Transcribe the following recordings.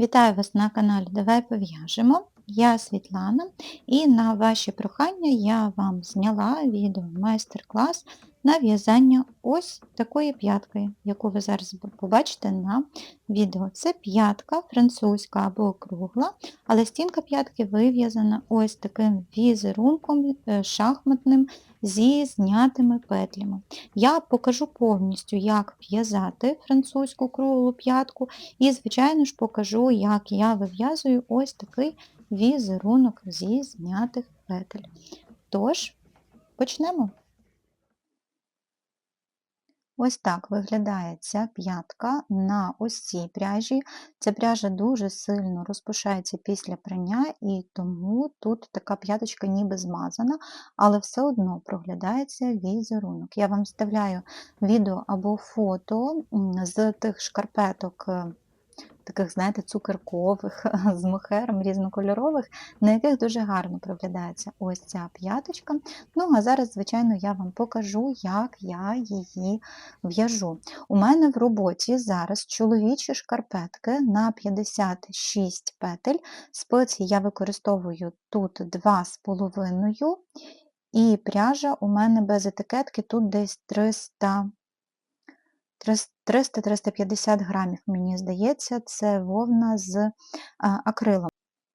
Вітаю вас на каналі Давай пов'яжемо. Я Світлана, і на ваші прохання я вам зняла відео майстер-клас на в'язання ось такої п'ятки, яку ви зараз побачите на відео. Це п'ятка французька або кругла, але стінка п'ятки вив'язана ось таким візерунком е, шахматним зі знятими петлями. Я покажу повністю, як в'язати французьку круглу п'ятку, і, звичайно ж, покажу, як я вив'язую ось такий візерунок зі знятих петель. Тож, почнемо. Ось так виглядає ця п'ятка на ось цій пряжі. Ця пряжа дуже сильно розпушається після прання, і тому тут така п'яточка ніби змазана, але все одно проглядається візерунок. Я вам вставляю відео або фото з тих шкарпеток е, таких, знаєте, цукеркових, з мохером різнокольорових, на яких дуже гарно проглядається ось ця п'яточка. Ну, а зараз, звичайно, я вам покажу, як я її в'яжу. У мене в роботі зараз чоловічі шкарпетки на 56 петель. Спиці я використовую тут 2,5. І пряжа у мене без етикетки тут десь 300 300-350 грамів, мені здається, це вовна з акрилом.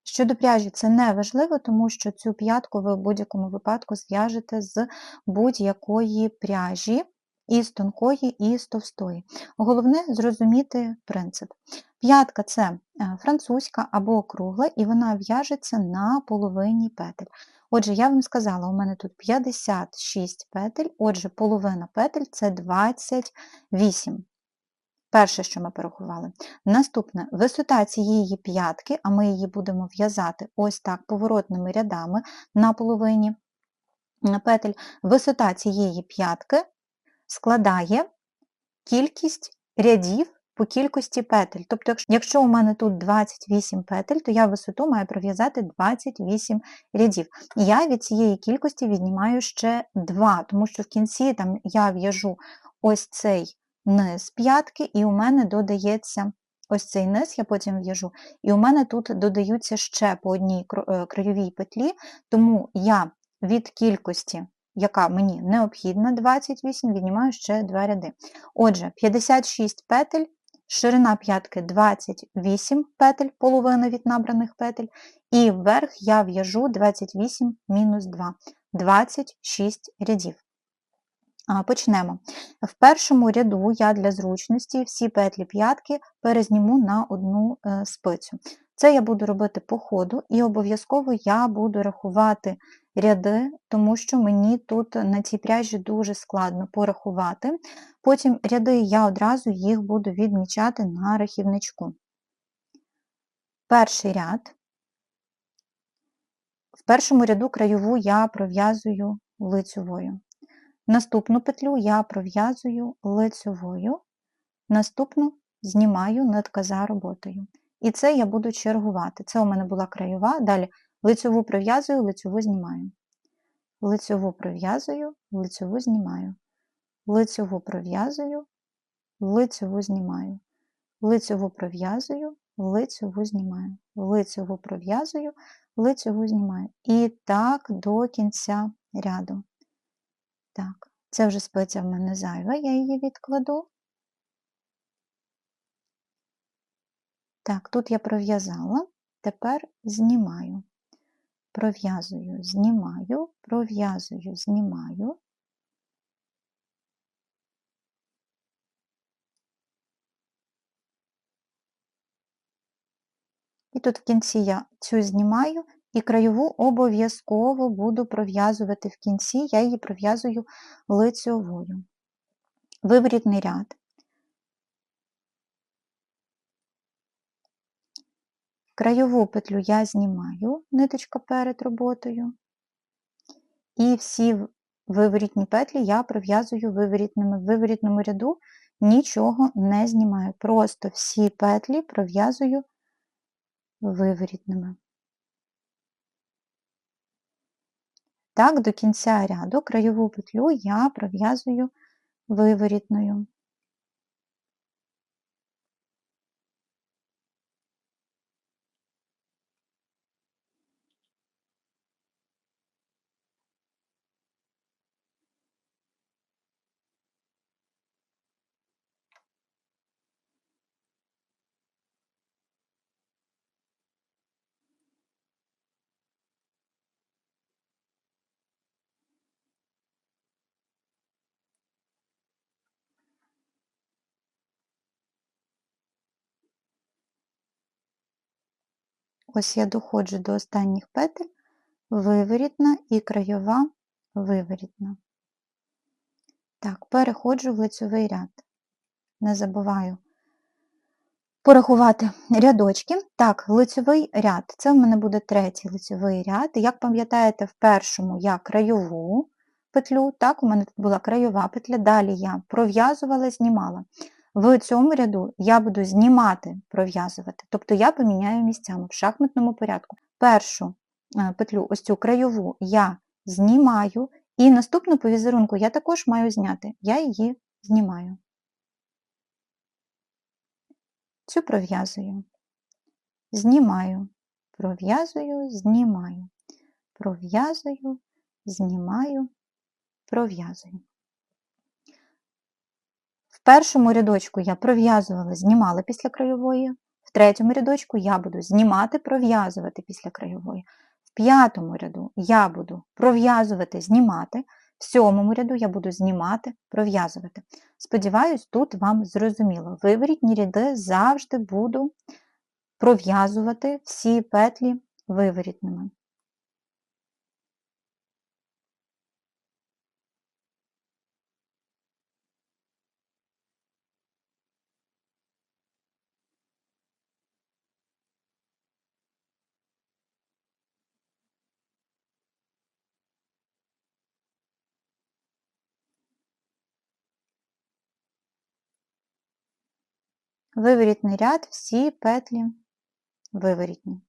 Щодо пряжі, це не важливо, тому що цю п'ятку ви в будь-якому випадку зв'яжете з будь-якої пряжі, і з тонкої, і з товстої. Головне зрозуміти принцип. П'ятка це е, французька або кругла, і вона в'яжеться на половині петель. Отже, я вам сказала, у мене тут 56 петель, отже, половина петель це 28. Перше, що ми порахували. Наступне висота цієї п'ятки, а ми її будемо в'язати ось так поворотними рядами на половині петель. Висота цієї п'ятки складає кількість рядів по кількості петель. Тобто, якщо у мене тут 28 петель, то я висоту маю пров'язати 28 рядів. І Я від цієї кількості віднімаю ще 2, тому що в кінці там я в'яжу ось цей низ п'ятки, і у мене додається ось цей низ, я потім в'яжу, і у мене тут додаються ще по одній е, краєвій петлі, тому я від кількості яка мені необхідна, 28, віднімаю ще 2 ряди. Отже, 56 петель, ширина п'ятки 28 петель, половина від набраних петель, і вверх я в'яжу 28 мінус 2, 26 рядів. Почнемо. В першому ряду я для зручності всі петлі п'ятки перезніму на одну е, спицю. Це я буду робити по ходу, і обов'язково я буду рахувати ряди, тому що мені тут на цій пряжі дуже складно порахувати. Потім ряди я одразу їх буду відмічати на рахівничку. Перший ряд. В першому ряду краєву я пров'язую лицьовою. Наступну петлю я пров'язую лицьовою, наступну знімаю нитка за роботою. І це я буду чергувати. Це у мене була краєва, далі лицьову пров'язую, лицьову знімаю. Лицьову пров'язую, лицьову знімаю. Лицьову пров'язую, лицьову знімаю. Лицьову пров'язую, лицьову знімаю. Лицьову пров'язую, лицьову знімаю. І так до кінця ряду. Так, це вже спеція в мене зайва, я її відкладу. Так, тут я пров'язала, тепер знімаю. Пров'язую, знімаю, пров'язую, знімаю. І тут в кінці я цю знімаю і краєву обов'язково буду пров'язувати в кінці, я її пров'язую лицьовою. Виворітний ряд. Краєву петлю я знімаю, ниточка перед роботою, і всі виворітні петлі я пров'язую виворітними. В виворітному ряду нічого не знімаю. Просто всі петлі пров'язую виворітними. Так, до кінця ряду краєву петлю я пров'язую виворітною. Ось я доходжу до останніх петель, виворітна і краєва виворітна. Так, переходжу в лицьовий ряд. Не забуваю порахувати рядочки. Так, лицьовий ряд. Це в мене буде третій лицьовий ряд. Як пам'ятаєте, в першому я краєву петлю, так, у мене тут була краєва петля, далі я пров'язувала, знімала. В цьому ряду я буду знімати, пров'язувати, тобто я поміняю місцями в шахматному порядку. Першу е, петлю, ось цю краєву, я знімаю, і наступну по візерунку я також маю зняти. Я її знімаю. Цю пров'язую, знімаю, пров'язую, знімаю, пров'язую, знімаю, пров'язую. Першому рядочку я пров'язувала, знімала після краєвої, в третьому рядочку я буду знімати, пров'язувати після краєвої. В п'ятому ряду я буду пров'язувати, знімати, в сьомому ряду я буду знімати, пров'язувати. Сподіваюсь, тут вам зрозуміло. Виворітні ряди завжди буду пров'язувати всі петлі виворітними. Виворітний ряд, всі петлі виворітні.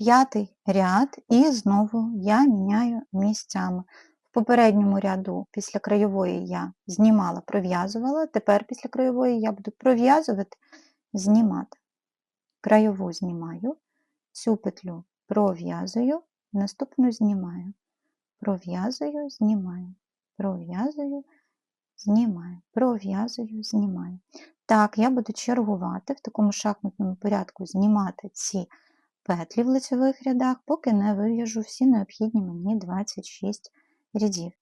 П'ятий ряд, і знову я міняю місцями. В попередньому ряду після краєвої я знімала, пров'язувала, тепер після краєвої я буду пров'язувати, знімати. Краєву знімаю, цю петлю пров'язую, наступну знімаю, пров'язую, знімаю, пров'язую, знімаю, пров'язую, знімаю. Так, я буду чергувати в такому шахматному порядку знімати ці петлі в лицевих рядах, поки не вив'яжу всі необхідні мені 26 рядів.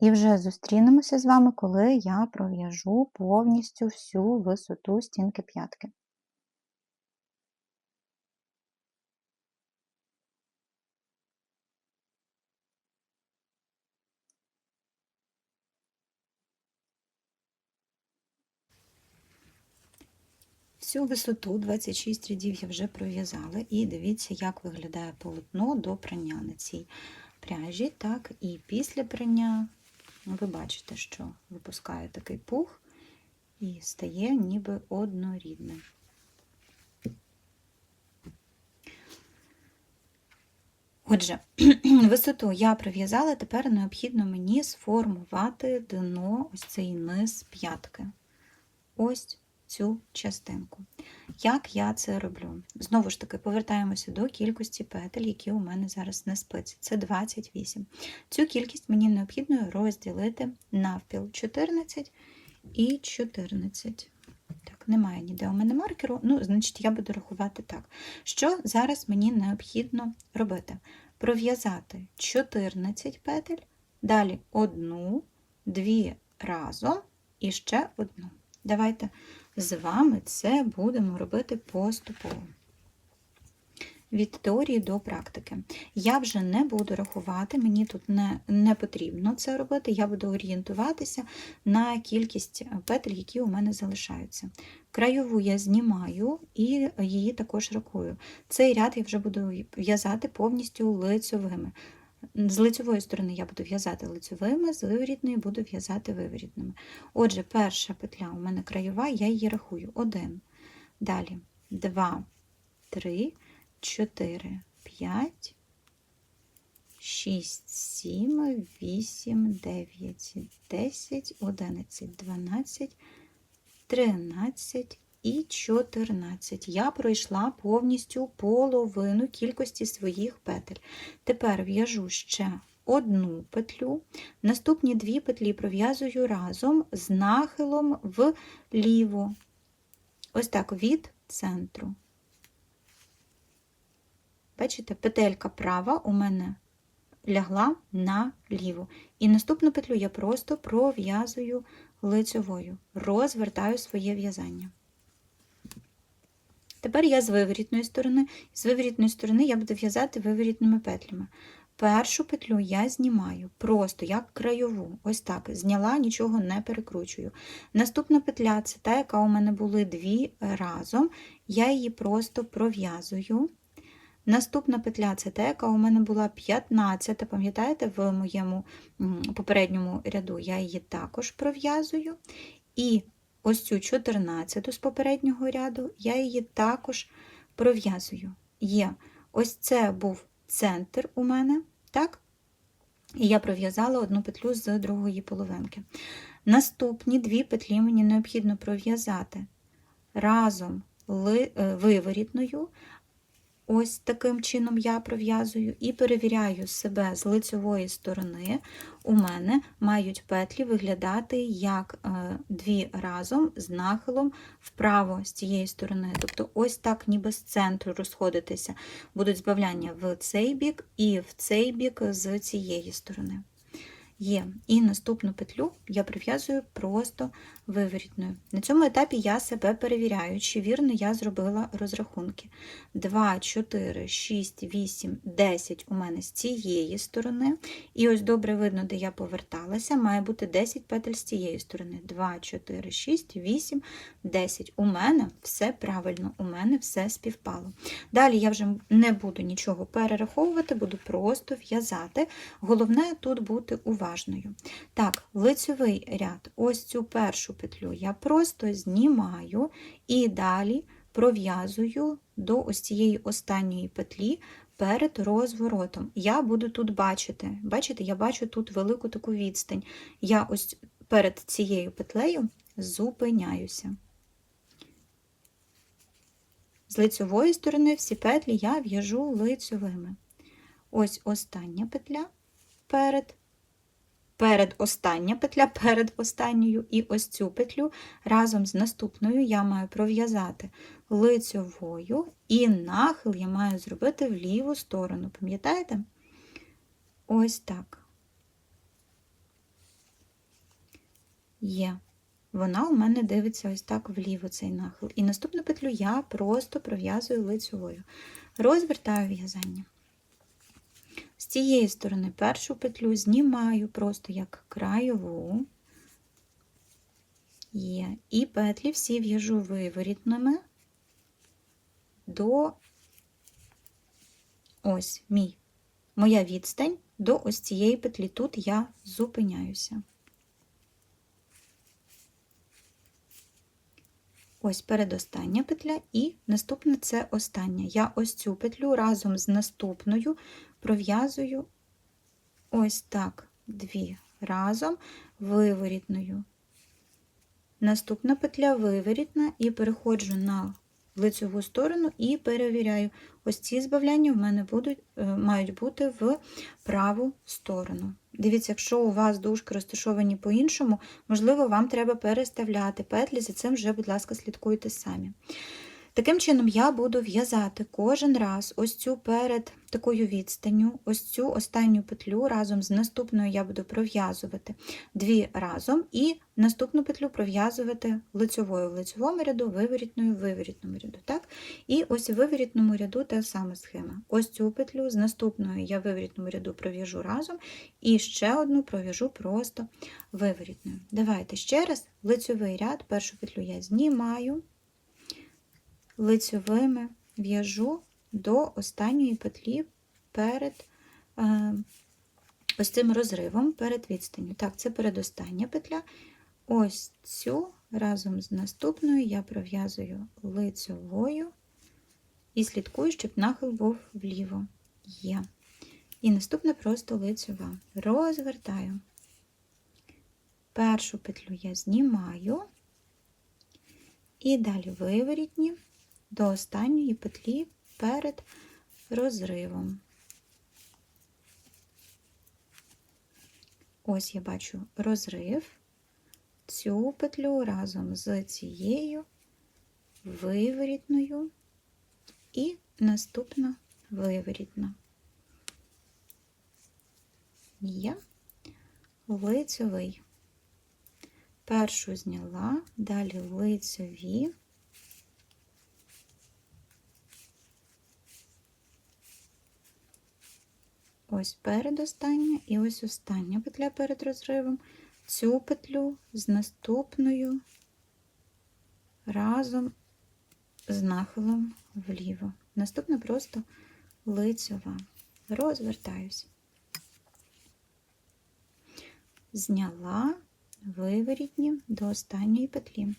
І вже зустрінемося з вами, коли я пров'яжу повністю всю висоту стінки п'ятки. Всю висоту 26 рядів я вже пров'язала, і дивіться, як виглядає полотно до прання на цій пряжі. Так, І після прання ви бачите, що випускає такий пух і стає ніби однорідним. Отже, висоту я пров'язала, тепер необхідно мені сформувати дно, ось цей низ п'ятки. Ось цю частинку. Як я це роблю? Знову ж таки, повертаємося до кількості петель, які у мене зараз на спиці. Це 28. Цю кількість мені необхідно розділити навпіл 14 і 14. Так, немає ніде у мене маркеру, ну, значить, я буду рахувати так. Що зараз мені необхідно робити? Пров'язати 14 петель, далі одну, дві разом і ще одну. Давайте з вами це будемо робити поступово. Від теорії до практики. Я вже не буду рахувати, мені тут не не потрібно це робити, я буду орієнтуватися на кількість петель, які у мене залишаються. Краєву я знімаю і її також рахую. Цей ряд я вже буду в'язати повністю лицьовими. З лицьової сторони я буду в'язати лицьовими, з виворітної буду в'язати виворітними. Отже, перша петля у мене краєва, я її рахую. Один. Далі. 2, 3, 4, 5, 6, 7, 8, 9, 10, 11, 12, 13 і 14. Я пройшла повністю половину кількості своїх петель. Тепер в'яжу ще одну петлю. Наступні дві петлі пров'язую разом з нахилом вліво. Ось так від центру. Бачите, петелька права у мене лягла наліво. І наступну петлю я просто пров'язую лицевою, розвертаю своє в'язання. Тепер я з виворітної сторони, з виворітної сторони я буду в'язати виворітними петлями. Першу петлю я знімаю просто як краєву, ось так, зняла, нічого не перекручую. Наступна петля це та, яка у мене були дві разом, я її просто пров'язую. Наступна петля це та, яка у мене була 15, пам'ятаєте, в моєму попередньому ряду я її також пров'язую. І ось цю 14 з попереднього ряду я її також пров'язую. Є. Ось це був центр у мене, так? І я пров'язала одну петлю з другої половинки. Наступні дві петлі мені необхідно пров'язати разом виворітною, Ось таким чином я пров'язую і перевіряю себе з лицевої сторони. У мене мають петлі виглядати як е, дві разом з нахилом вправо з цієї сторони. Тобто, ось так, ніби з центру розходитися. Будуть збавляння в цей бік і в цей бік з цієї сторони. Є. І наступну петлю я прив'язую просто виворітною. На цьому етапі я себе перевіряю, чи вірно я зробила розрахунки. 2, 4, 6, 8, 10 у мене з цієї сторони. І ось добре видно, де я поверталася, має бути 10 петель з цієї сторони. 2, 4, 6, 8, 10. У мене все правильно, у мене все співпало. Далі я вже не буду нічого перераховувати, буду просто в'язати. Головне тут бути уважною. Так, лицевий ряд, ось цю першу петлю я просто знімаю і далі пров'язую до ось цієї останньої петлі перед розворотом. Я буду тут бачити, бачите, я бачу тут велику таку відстань. Я ось перед цією петлею зупиняюся. З лицьової сторони всі петлі я в'яжу лицьовими. Ось остання петля перед перед остання петля перед останньою, і ось цю петлю разом з наступною я маю пров'язати лицьовою, і нахил я маю зробити в ліву сторону. Пам'ятаєте? Ось так. Є. Вона у мене дивиться ось так вліво цей нахил. І наступну петлю я просто пров'язую лицьовою. Розвертаю в'язання. Цієї сторони першу петлю знімаю просто як краєву, є, і петлі всі в'яжу виворітними до ось мій, моя відстань до ось цієї петлі. Тут я зупиняюся. Ось передостання петля, і наступна це остання. Я ось цю петлю разом з наступною пров'язую ось так, дві разом виворітною. Наступна петля виворітна, і переходжу на лицеву сторону і перевіряю. Ось ці збавляння в мене будуть, е, мають бути в праву сторону. Дивіться, якщо у вас дужки розташовані по-іншому, можливо, вам треба переставляти петлі, за цим вже, будь ласка, слідкуйте самі. Таким чином, я буду в'язати кожен раз ось цю перед такою відстанню, ось цю останню петлю разом з наступною я буду пров'язувати дві разом, і наступну петлю пров'язувати лицьовою в лицьовому ряду, виворітною в виворітному ряду. Так? І ось в виворітному ряду та сама схема. Ось цю петлю з наступною я в виворітному ряду пров'яжу разом, і ще одну пров'яжу просто виворітною. Давайте ще раз лицьовий ряд, першу петлю я знімаю лицьовими в'яжу до останньої петлі перед е, ось цим розривом перед відстанню. Так, це передостання петля. Ось цю разом з наступною я пров'язую лицьовою і слідкую, щоб нахил був вліво. Є. І наступна просто лицьова. Розвертаю. Першу петлю я знімаю, і далі виворітні до останньої петлі перед розривом. Ось я бачу розрив, цю петлю разом з цією виворітною і наступна виворітна. Є лицьовий. Першу зняла, далі лицьові. Ось передостання і ось остання петля перед розривом. Цю петлю з наступною разом з нахилом вліво. Наступна просто лицьова. Розвертаюсь. Зняла виворітні до останньої петлі.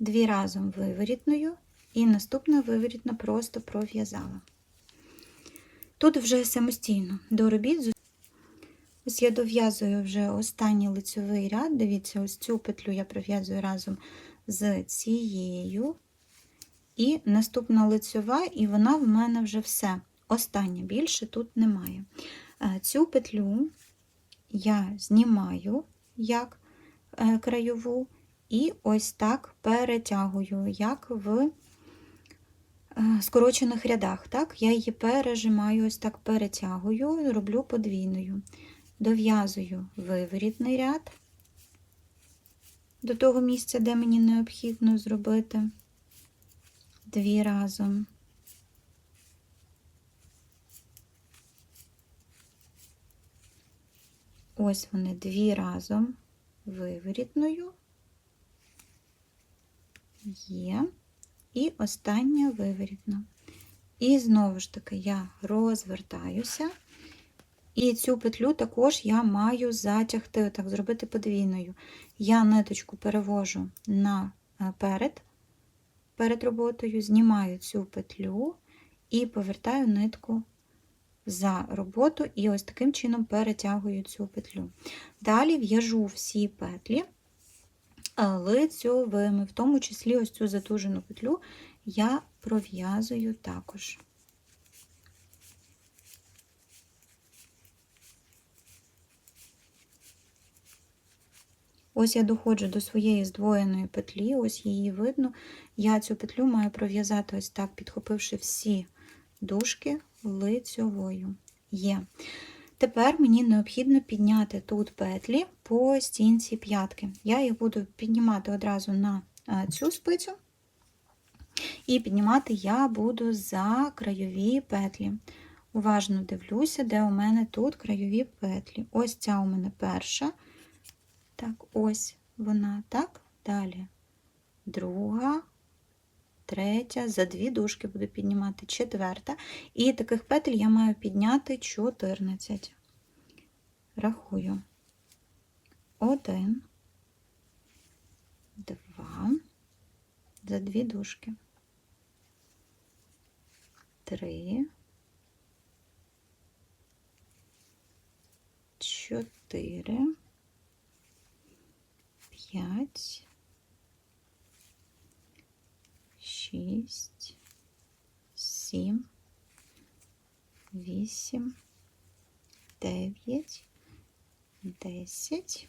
Дві разом виворітною, і наступна виворітна просто пров'язала. Тут вже самостійно доробіт. Ось я дов'язую вже останній лицьовий ряд. Дивіться, ось цю петлю я пров'язую разом з цією. І наступна лицьова, і вона в мене вже все. Остання більше тут немає. Е, цю петлю я знімаю як е, краєву, і ось так перетягую, як в е, скорочених рядах. Так? Я її пережимаю, ось так перетягую, роблю подвійною дов'язую виворітний ряд до того місця, де мені необхідно зробити дві разом. Ось вони дві разом виворітною є, і остання виворітна. І знову ж таки я розвертаюся і цю петлю також я маю затягти, так, зробити подвійною. Я ниточку перевожу на е, перед, роботою, знімаю цю петлю і повертаю нитку за роботу, і ось таким чином перетягую цю петлю. Далі в'яжу всі петлі лицьовими, в тому числі ось цю затужену петлю я пров'язую також. Ось я доходжу до своєї здвоєної петлі, ось її видно. Я цю петлю маю пров'язати ось так, підхопивши всі дужки лицьовою. Є. Тепер мені необхідно підняти тут петлі по стінці п'ятки. Я їх буду піднімати одразу на е, цю спицю, і піднімати я буду за краєві петлі. Уважно дивлюся, де у мене тут краєві петлі. Ось ця у мене перша. Так, ось вона, так, далі. Друга, третя, за дві дужки буду піднімати четверта. І таких петель я маю підняти 14. Рахую. Один, два, за дві дужки. Три, чотири п'ять, шість, сім, вісім, дев'ять, десять,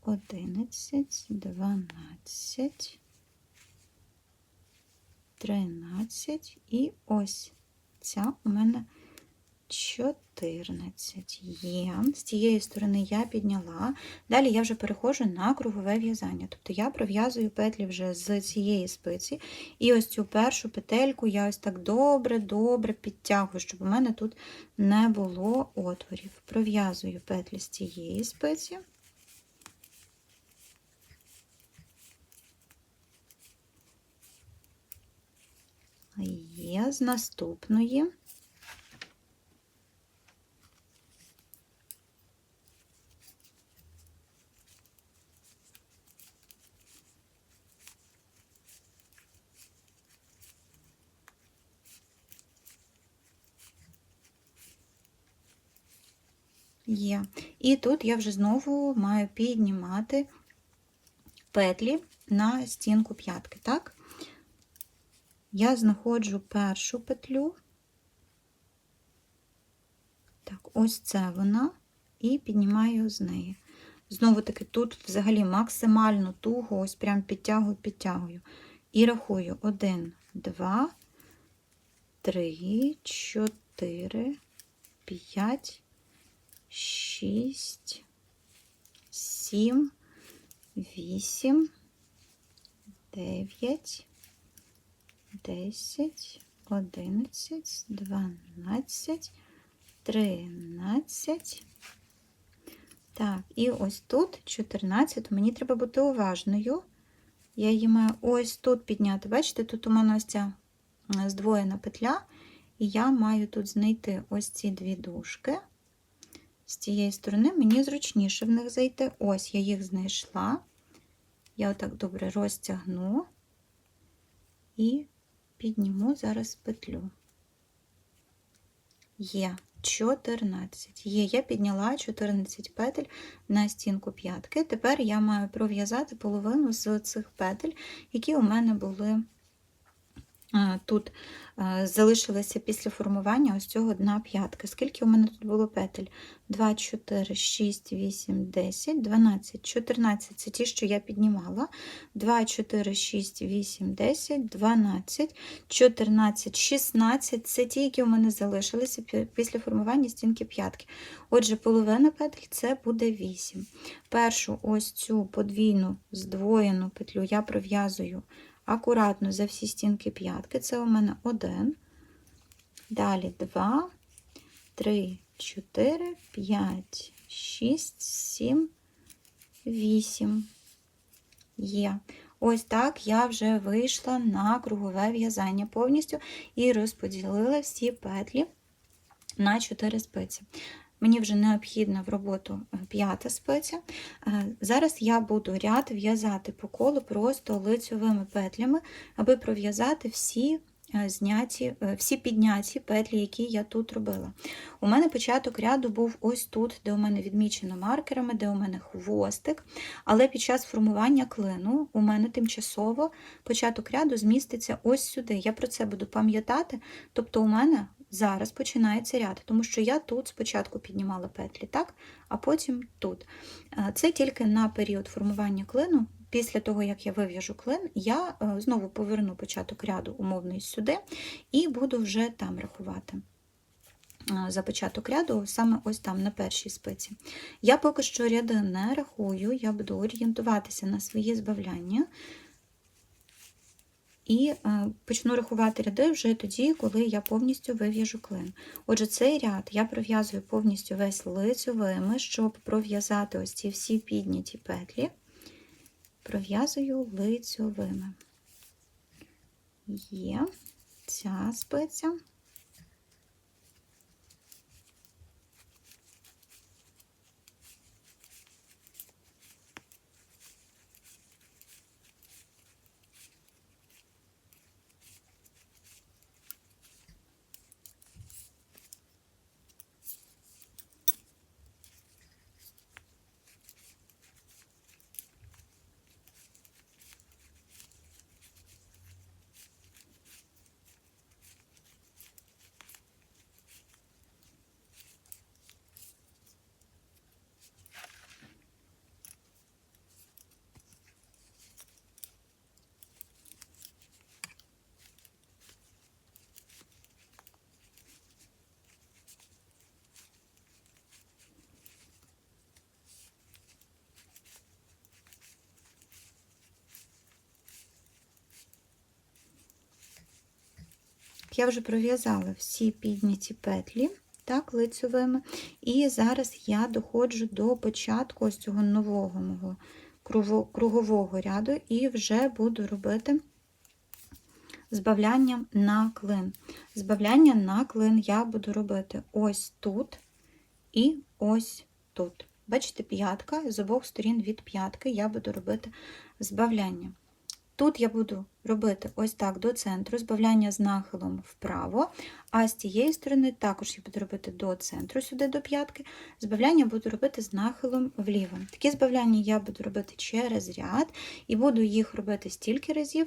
одинадцять, дванадцять, тринадцять. І ось ця у мене 14 є. З цієї сторони я підняла. Далі я вже переходжу на кругове в'язання. Тобто я пров'язую петлі вже з цієї спиці. І ось цю першу петельку я ось так добре-добре підтягую, щоб у мене тут не було отворів. Пров'язую петлі з цієї спиці. Є з наступної. Є. І тут я вже знову маю піднімати петлі на стінку п'ятки, так? Я знаходжу першу петлю. Так, ось це вона, і піднімаю з неї. Знову таки, тут взагалі максимально туго, ось прям підтягую, підтягую. І рахую: 1, 2, 3, 4, 5, 6, 7, 8, 9, 10, 11, 12, 13. Так, і ось тут 14. Мені треба бути уважною. Я її маю ось тут підняти. Бачите, тут у мене ось ця здвоєна петля, і я маю тут знайти ось ці дві дужки. З цієї сторони мені зручніше в них зайти. Ось я їх знайшла. Я отак добре розтягну і підніму зараз петлю. Є 14. Є, я підняла 14 петель на стінку п'ятки. Тепер я маю пров'язати половину з цих петель, які у мене були тут залишилися після формування ось цього дна п'ятки. Скільки у мене тут було петель? 2, 4, 6, 8, 10, 12, 14 це ті, що я піднімала. 2, 4, 6, 8, 10, 12, 14, 16 це ті, які у мене залишилися після формування стінки п'ятки. Отже, половина петель це буде 8. Першу ось цю подвійну здвоєну петлю я пров'язую акуратно за всі стінки п'ятки. Це у мене один. Далі 2, 3, 4, 5, 6, 7, 8. Є. Ось так я вже вийшла на кругове в'язання повністю і розподілила всі петлі на 4 спиці. Мені вже необхідна в роботу е, п'ята спиця. Е, зараз я буду ряд в'язати по колу просто лицьовими петлями, аби пров'язати всі е, зняті, всі підняті петлі, які я тут робила. У мене початок ряду був ось тут, де у мене відмічено маркерами, де у мене хвостик, але під час формування клину у мене тимчасово початок ряду зміститься ось сюди. Я про це буду пам'ятати, тобто у мене Зараз починається ряд, тому що я тут спочатку піднімала петлі, так, а потім тут. Е, це тільки на період формування клину. Після того, як я вив'яжу клин, я е, знову поверну початок ряду умовний сюди і буду вже там рахувати. Е, за початок ряду, саме ось там, на першій спиці. Я поки що ряди не рахую, я буду орієнтуватися на свої збавляння, і е, почну рахувати ряди вже тоді, коли я повністю вив'яжу клин. Отже, цей ряд я пров'язую повністю весь лицьовими, щоб пров'язати ось ці всі підняті петлі, пров'язую лицьовими. Є ця спиця. Я вже пров'язала всі підняті петлі так, лицьовими, і зараз я доходжу до початку ось цього нового мого кругового ряду і вже буду робити збавляння на клин. Збавляння на клин я буду робити ось тут і ось тут. Бачите, п'ятка, з обох сторін від п'ятки я буду робити збавляння. Тут я буду робити ось так до центру, збавляння з нахилом вправо, а з цієї сторони також я буду робити до центру, сюди до п'ятки, збавляння буду робити з нахилом вліво. Такі збавляння я буду робити через ряд і буду їх робити стільки разів,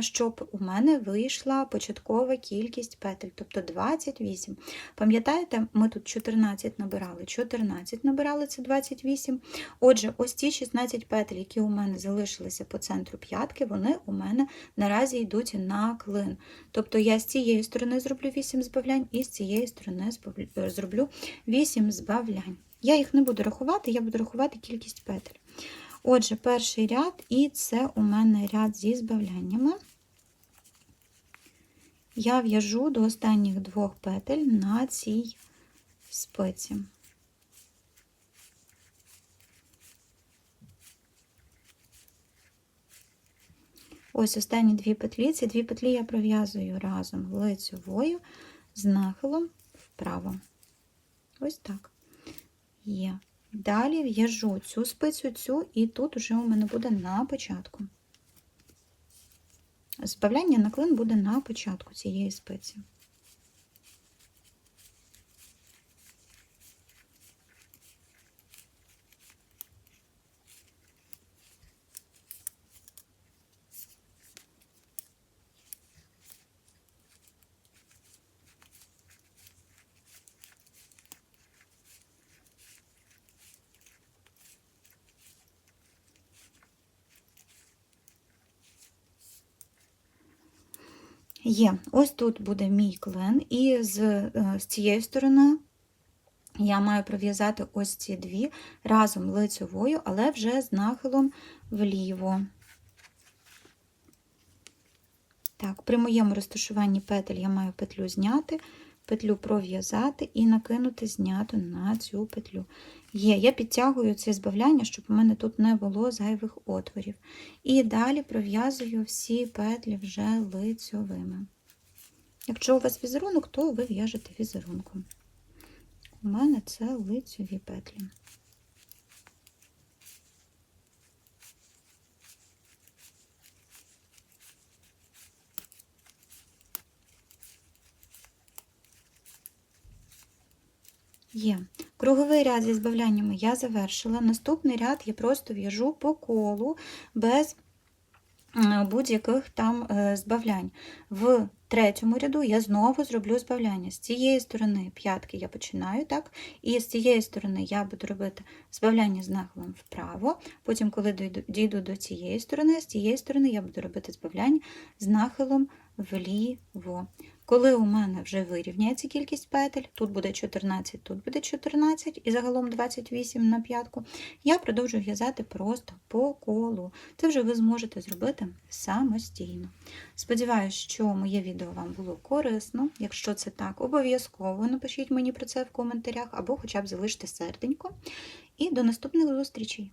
щоб у мене вийшла початкова кількість петель, тобто 28. Пам'ятаєте, ми тут 14 набирали, 14 набирали це 28. Отже, ось ці 16 петель, які у мене залишилися по центру п'ятки, вони у мене наразі йдуть на клин. Тобто я з цієї сторони зроблю 8 збавлянь і з цієї сторони е, зроблю 8 збавлянь. Я їх не буду рахувати, я буду рахувати кількість петель. Отже, перший ряд, і це у мене ряд зі збавляннями. Я в'яжу до останніх двох петель на цій спиці. Ось останні дві петлі. Ці дві петлі я пров'язую разом лицьовою з нахилом вправо. Ось так. Є. Далі в'яжу цю спицю, цю, і тут уже у мене буде на початку. Збавляння на клин буде на початку цієї спиці. Є, ось тут буде мій клен, і з, е, з цієї сторони я маю пров'язати ось ці дві разом лицевою, але вже з нахилом вліво. Так, при моєму розташуванні петель я маю петлю зняти, петлю пров'язати і накинути знято на цю петлю. Є, я підтягую це збавляння, щоб у мене тут не було зайвих отворів. І далі пров'язую всі петлі вже лицьовими. Якщо у вас візерунок, то ви в'яжете візерунком. У мене це лицьові петлі. Є. Круговий ряд зі збавляннями я завершила. Наступний ряд я просто в'яжу по колу без будь-яких там е, збавлянь. В третьому ряду я знову зроблю збавляння. З цієї сторони п'ятки я починаю, так? І з цієї сторони я буду робити збавляння з нахилом вправо. Потім, коли дійду, до цієї сторони, з цієї сторони я буду робити збавляння з нахилом вліво. Коли у мене вже вирівняється кількість петель, тут буде 14, тут буде 14 і загалом 28 на п'ятку, я продовжую в'язати просто по колу. Це вже ви зможете зробити самостійно. Сподіваюсь, що моє відео вам було корисно. Якщо це так, обов'язково напишіть мені про це в коментарях або хоча б залиште серденько. І до наступних зустрічей!